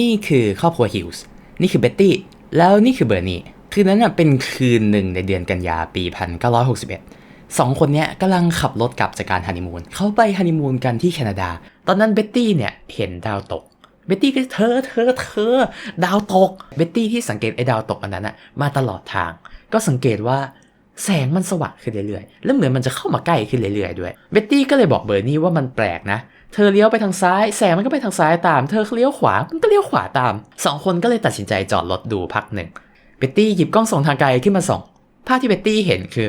นี่คือครอบครัวฮิลส์นี่คือเบ็ตตี้ แล้วนี่คือเบอร์นี่ คืนนั้นน่ะเป็นคืนหนึ่งในเดือนกันยาปี 1961 สองคนเนี้ยกำลังขับรถกลับจากการฮันนีมูน เขาไปฮันนีมูนกันที่แคนาดา ตอนนั้นเบ็ตตี้เนี่ยเห็นดาวตก เบ็ตตี้ก็เธอเธอเธอ ดาวตก เบ็ตตี้ที่สังเกตไอ้ดาวตกอันนั้นน่ะมาตลอดทาง ก็สังเกตว่าแสงมันสว่างขึ้นเรื่อยๆ แล้วเหมือนมันจะเข้ามาใกล้ขึ้นเรื่อยๆ ด้วย เบ็ตตี้ก็เลยบอกเบอร์นี่ว่ามันแปลกนะ เธอเลี้ยวไปทางซ้าย แสงมันก็ไปทางซ้ายตาม เธอเลี้ยวขวา มันก็เลี้ยวขวาตาม สองคนก็เลยตัดสินใจจอดรถดูพักหนึ่ง เบ็ตตี้หยิบกล้องส่องทางไกลขึ้นมาส่อง ภาพที่เบ็ตตี้เห็นคือ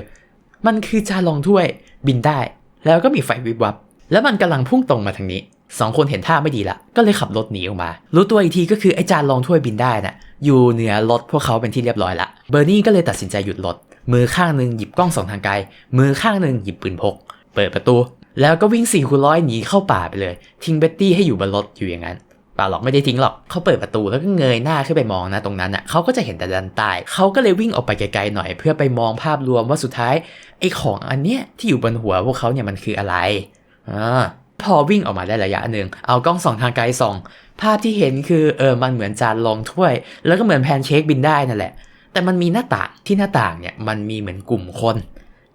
มันคือจานรองถ้วยบินได้ แล้วก็มีไฟวิบวับ แล้วมันกำลังพุ่งตรงมาทางนี้ สองคนเห็นท่าไม่ดีละ ก็เลยขับรถหนีออกมา รู้ตัวอีกทีก็คือไอ้จานรองถ้วยบินได้น่ะ อยู่เหนือรถพวกเขาเป็นที่เรียบร้อยละ เบอร์นี่ก็เลยตัดสินใจหยุดรถ มือข้างหนึ่งหยิบกล้องส่องทางไกล มือข้างหนึ่งหยิบปืนพก เปิดประตู แล้วก็วิ่งสี่คูณร้อยหนีเข้าป่าไปเลย ทิ้งเบ็ตตี้ให้อยู่บนรถอยู่อย่างนั้นป่าหรอกไม่ได้ทิ้งหรอกเขาเปิดประตูแล้วก็เงยหน้าขึ้นไปมองนะตรงนั้นอะเขาก็จะเห็นแต่ด้านใต้เขาก็เลยวิ่งออกไปไกลๆหน่อย เพื่อไปมองภาพรวมว่าสุดท้ายไอ้ของอันเนี้ยที่อยู่บนหัวพวกเขาเนี่ยมันคืออะไรอ่าพอวิ่งออกมาได้ระยะหนึ่งเอากล้องส่องทางไกลส่อง ภาพที่เห็นคือเออมันเหมือนจานรองถ้วย แล้วก็เหมือนแพนเค้กบินได้นั่นแหละ แต่มันมีหน้าต่างที่หน้าต่างเนี่ยมันมีเหมือนกลุ่มคน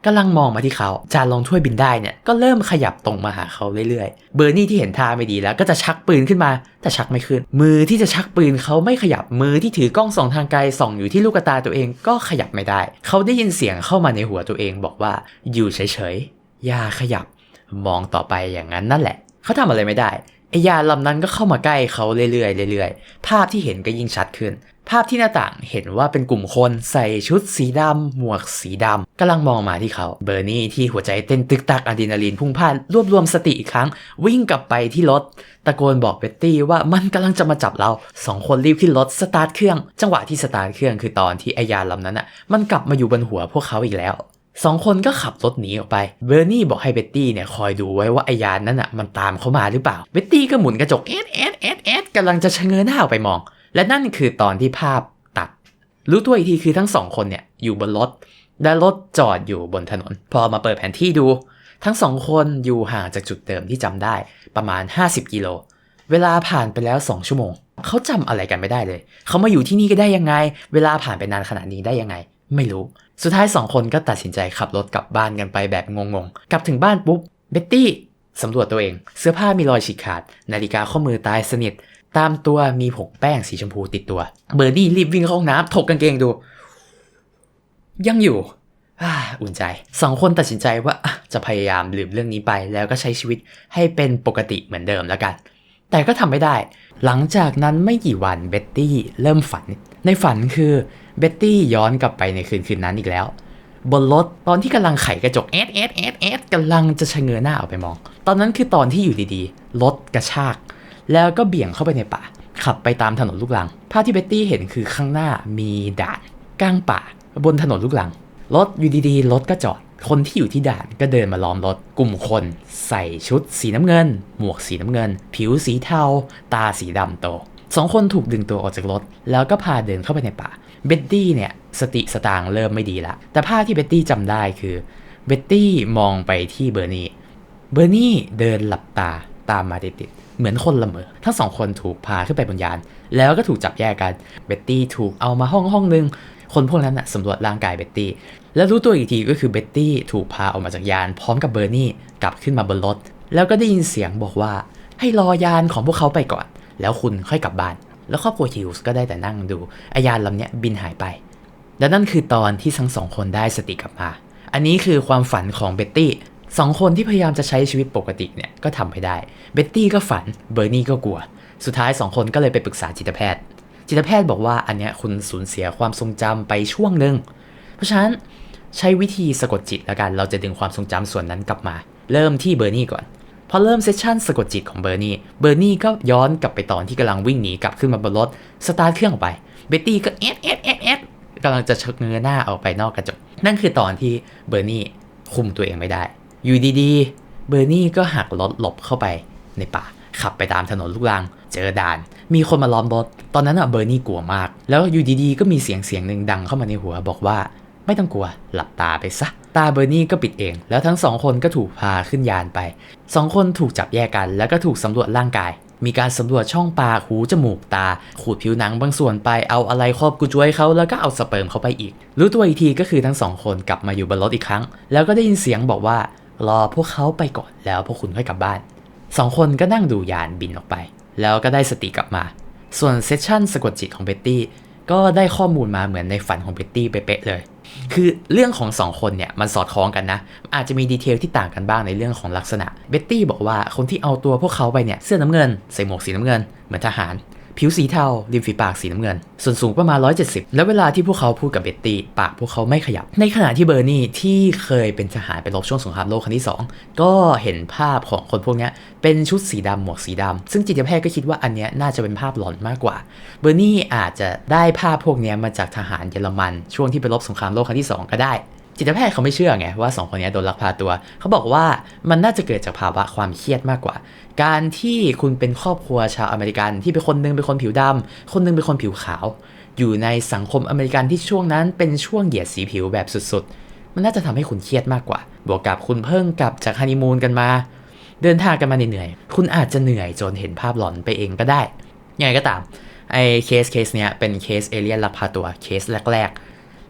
กำลังมองมาที่เขา จานรองถ้วยบินได้เนี่ยก็เริ่มขยับตรงมาหาเขาเรื่อยๆ เบอร์นี่ที่เห็นท่าไม่ดีแล้วก็จะชักปืนขึ้นมา แต่ชักไม่ขึ้น มือที่จะชักปืนเขาไม่ขยับมือที่ถือกล้องส่องทางไกลส่องอยู่ที่ลูกตาตัวเองก็ขยับไม่ได้ เขาได้ยินเสียงเข้ามาในหัวตัวเองบอกว่า อยู่เฉยๆอย่าขยับ มองต่อไปอย่างนั้นนั่นแหละ เขาทำอะไรไม่ได้ไอยาลำนั้นก็เข้ามาใกล้เขาเรื่อยๆเรื่อยๆ ภาพที่เห็นก็ยิ่งชัดขึ้น ภาพที่หน้าต่างเห็นว่าเป็นกลุ่มคนใส่ชุดสีดำหมวกสีดำกำลังมองมาที่เขา เบอร์นี่ที่หัวใจเต้นตึกตักอะดรีนาลีนพุ่งพ่านรวบรวมสติอีกครั้ง วิ่งกลับไปที่รถ ตะโกนบอกเบตตี้ว่ามันกำลังจะมาจับเราสองคนรีบขึ้นรถสตาร์ทเครื่อง จังหวะที่สตาร์ทเครื่องคือตอนที่ไอยาลำนั้นอะมันกลับมาอยู่บนหัวพวกเขาอีกแล้วสองคนก็ขับรถหนีออกไป เบอร์นี่บอกให้เบ็ตตี้เนี่ยคอยดูไว้ว่าไอยานนั้นอะมันตามเขามาหรือเปล่า เบ็ตตี้ก็หมุนกระจกเอสเอสเอสเอสกำลังจะชะเง้อหน้าออกไปมอง และนั่นคือตอนที่ภาพตัด รู้ตัวอีกทีคือทั้งสองคนเนี่ยอยู่บนรถ และรถจอดอยู่บนถนน พอมาเปิดแผนที่ดู ทั้งสองคนอยู่ห่างจากจุดเดิมที่จำได้ประมาณ 50 กิโล เวลาผ่านไปแล้ว 2 ชั่วโมง เขาจำอะไรกันไม่ได้เลย เขามาอยู่ที่นี่ก็ได้ยังไง เวลาผ่านไปนานขนาดนี้ได้ยังไง ไม่รู้ สุดท้ายสองคนก็ตัดสินใจขับรถกลับบ้านกันไปแบบงงๆ กลับถึงบ้านปุ๊บ เบ็ตตี้สำรวจตัวเอง เสื้อผ้ามีรอยฉีกขาด นาฬิกาข้อมือตายสนิท ตามตัวมีผงแป้งสีชมพูติดตัว เบอร์นี่รีบวิ่งเข้าห้องน้ำถกกางเกงดู ยังอยู่อุ่นใจสองคนตัดสินใจว่าจะพยายามลืมเรื่องนี้ไป แล้วก็ใช้ชีวิตให้เป็นปกติเหมือนเดิมแล้วกัน แต่ก็ทำไม่ได้ หลังจากนั้นไม่กี่วันเบ็ตตี้เริ่มฝัน ในฝันคือเบ็ตตี้ย้อนกลับไปในคืนคืนนั้นอีกแล้ว บนรถตอนที่กำลังไขกระจกเอสเอสเอสเอสกำลังจะชะเง้อหน้าออกไปมอง ตอนนั้นคือตอนที่อยู่ดีๆรถกระชาก แล้วก็เบี่ยงเข้าไปในป่า ขับไปตามถนนลูกรัง ภาพที่เบ็ตตี้เห็นคือข้างหน้ามีด่านกลางป่า บนถนนลูกรัง รถอยู่ดีๆ รถก็จอด คนที่อยู่ที่ด่านก็เดินมาล้อมรถ กลุ่มคน ใส่ชุดสีน้ำเงิน หมวกสีน้ำเงิน ผิวสีเทา ตาสีดำโตสองคนถูกดึงตัวออกจากรถ แล้วก็พาเดินเข้าไปในป่า เบ็ตตี้เนี่ยสติสตางเริ่มไม่ดีละ แต่ภาพที่เบ็ตตี้จำได้คือ เบ็ตตี้มองไปที่เบอร์นี่ เบอร์นี่เดินหลับตาตามมาติดๆ เหมือนคนละเมอทั้งสองคนถูกพาขึ้นไปบนยาน แล้วก็ถูกจับแยกกัน เบ็ตตี้ถูกเอามาห้องห้องนึง คนพวกนั้นนะสำรวจร่างกายเบ็ตตี้ แล้วรู้ตัวอีกทีก็คือเบ็ตตี้ถูกพาออกมาจากยาน พร้อมกับเบอร์นี่กลับขึ้นมาบนรถ แล้วก็ได้ยินเสียงบอกว่าให้รอยานของพวกเขาไปก่อน แล้วคุณค่อยกลับบ้าน แล้วครอบครัวฮิลส์ก็ได้แต่นั่งดูไอยานลำเนี้ยบินหายไป และนั่นคือตอนที่ทั้งสองคนได้สติกลับมา อันนี้คือความฝันของเบ็ตตี้ สองคนที่พยายามจะใช้ชีวิตปกติเนี่ยก็ทำไม่ได้ เบ็ตตี้ก็ฝัน เบอร์นี่ก็กลัว สุดท้ายสองคนก็เลยไปปรึกษาจิตแพทย์ จิตแพทย์บอกว่าอันเนี้ยคุณสูญเสียความทรงจำไปช่วงหนึ่ง เพราะฉะนั้นใช้วิธีสะกดจิตแล้วกัน เราจะดึงความทรงจำส่วนนั้นกลับมา เริ่มที่เบอร์นี่ก่อน พอเริ่มเซสชั่นสะกดจิตของเบอร์นี่ เบอร์นี่ก็ย้อนกลับไปตอนที่กำลังวิ่งหนีกลับขึ้นมาบนรถ สตาร์ทเครื่องออกไป เบตตี้ก็เอสเอสเอสเอสกำลังจะชะเง้อหน้าออกไปนอกกระจก นั่นคือตอนที่เบอร์นี่คุมตัวเองไม่ได้ อยู่ดีๆ เบอร์นี่ก็หักรถหลบเข้าไปในป่า ขับไปตามถนนลูกรัง เจอด่าน มีคนมาล้อมรถ ตอนนั้นอะเบอร์นี่กลัวมาก แล้วอยู่ดีๆ ก็มีเสียงเสียงหนึ่งดังเข้ามาในหัวบอกว่า ไม่ต้องกลัว หลับตาไปซะ ตาเบอร์นี่ก็ปิดเอง แล้วทั้งสองคนก็ถูกพาขึ้นยานไป สองคนถูกจับแยกกัน แล้วก็ถูกสำรวจร่างกาย มีการสำรวจช่องปากหูจมูกตา ขูดผิวหนังบางส่วนไป เอาอะไรครอบกุจวยเขาแล้วก็เอาสเปิร์มเขาไปอีก รู้ตัวอีกทีก็คือทั้งสองคนกลับมาอยู่บนรถอีกครั้ง แล้วก็ได้ยินเสียงบอกว่า รอพวกเขาไปก่อนแล้วพวกคุณค่อยกลับบ้านสองคนก็นั่งดูยานบินออกไป แล้วก็ได้สติกลับมา ส่วนเซสชั่นสะกดจิตของเบ็ตตี้ก็ได้ข้อมูลมาเหมือนในฝันของเบ็ตตี้เป๊ะเลย คือเรื่องของสองคนเนี่ยมันสอดคล้องกันนะ อาจจะมีดีเทลที่ต่างกันบ้างในเรื่องของลักษณะ เบ็ตตี้บอกว่าคนที่เอาตัวพวกเขาไปเนี่ยเสื้อน้ำเงินใส่หมวกสีน้ำเงินเหมือนทหาร ผิวสีเทาริมฝีปากสีน้ำเงิน ส่วนสูงประมาณ 170 แล้วเวลาที่พวกเขาพูดกับเบ็ตตี้ปากพวกเขาไม่ขยับ ในขณะที่เบอร์นี่ที่เคยเป็นทหารไปรบช่วงสงครามโลกครั้งที่ 2 ก็เห็นภาพของคนพวกนี้เป็นชุดสีดำหมวกสีดำซึ่งจิตแพทย์ก็คิดว่าอันนี้น่าจะเป็นภาพหลอนมากกว่า เบอร์นี่อาจจะได้ภาพพวกนี้มาจากทหารเยอรมัน ช่วงที่ไปรบสงครามโลกครั้งที่สองก็ได้ จิตแพทย์เขาไม่เชื่อไงว่าสองคนนี้โดนลักพาตัว เขาบอกว่ามันน่าจะเกิดจากภาวะความเครียดมากกว่า การที่คุณเป็นครอบครัวชาวอเมริกันที่เป็นคนหนึงเป็นคนผิวดำคนหนึงเป็นคนผิวขาว อยู่ในสังคมอเมริกันที่ช่วงนั้นเป็นช่วงเหยียดสีผิวแบบสุดๆ มันน่าจะทำให้คุณเครียดมากกว่า บวกกับคุณเพิ่งกลับจากฮันนีมูนกันมา เดินทางกันมาเหนื่อยๆคุณอาจจะเหนื่อยจนเห็นภาพหลอนไปเองก็ได้ยังไงก็ตามไอ้เคสเคสเนี้ยเป็นเคสเอเลียนลักพาตัวเคสแรกๆ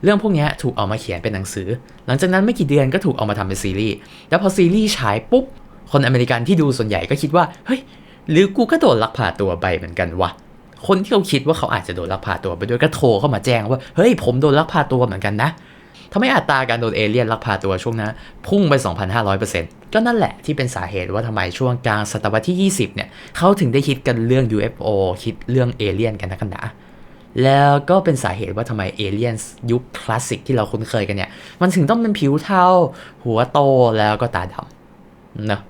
เรื่องพวกนี้ถูกเอามาเขียนเป็นหนังสือ หลังจากนั้นไม่กี่เดือนก็ถูกเอามาทำเป็นซีรีส์ แล้วพอซีรีส์ฉายปุ๊บ คนอเมริกันที่ดูส่วนใหญ่ก็คิดว่า เฮ้ย หรือกูก็โดนลักพาตัวไปเหมือนกันวะ คนที่เขาคิดว่าเขาอาจจะโดนลักพาตัวไปด้วยก็โทรเข้ามาแจ้งว่า เฮ้ย ผมโดนลักพาตัวเหมือนกันนะทำให้อัตราการโดนเอเลี่ยนลักพาตัวช่วงนั้นพุ่งไป 2,500%ก็นั่นแหละที่เป็นสาเหตุว่าทำไมช่วงกลางศตวรรษที่ 20 เนี่ยเขาถึงได้คิดกันเรื่อง UFO คิดเรื่องเอเลี่ยนกันนักกันหนา แล้วก็เป็นสาเหตุว่าทำไมเอเลียนยุคคลาสสิกที่เราคุ้นเคยกันเนี่ย มันถึงต้องเป็นผิวเทาหัวโตแล้วก็ตาดำเนะ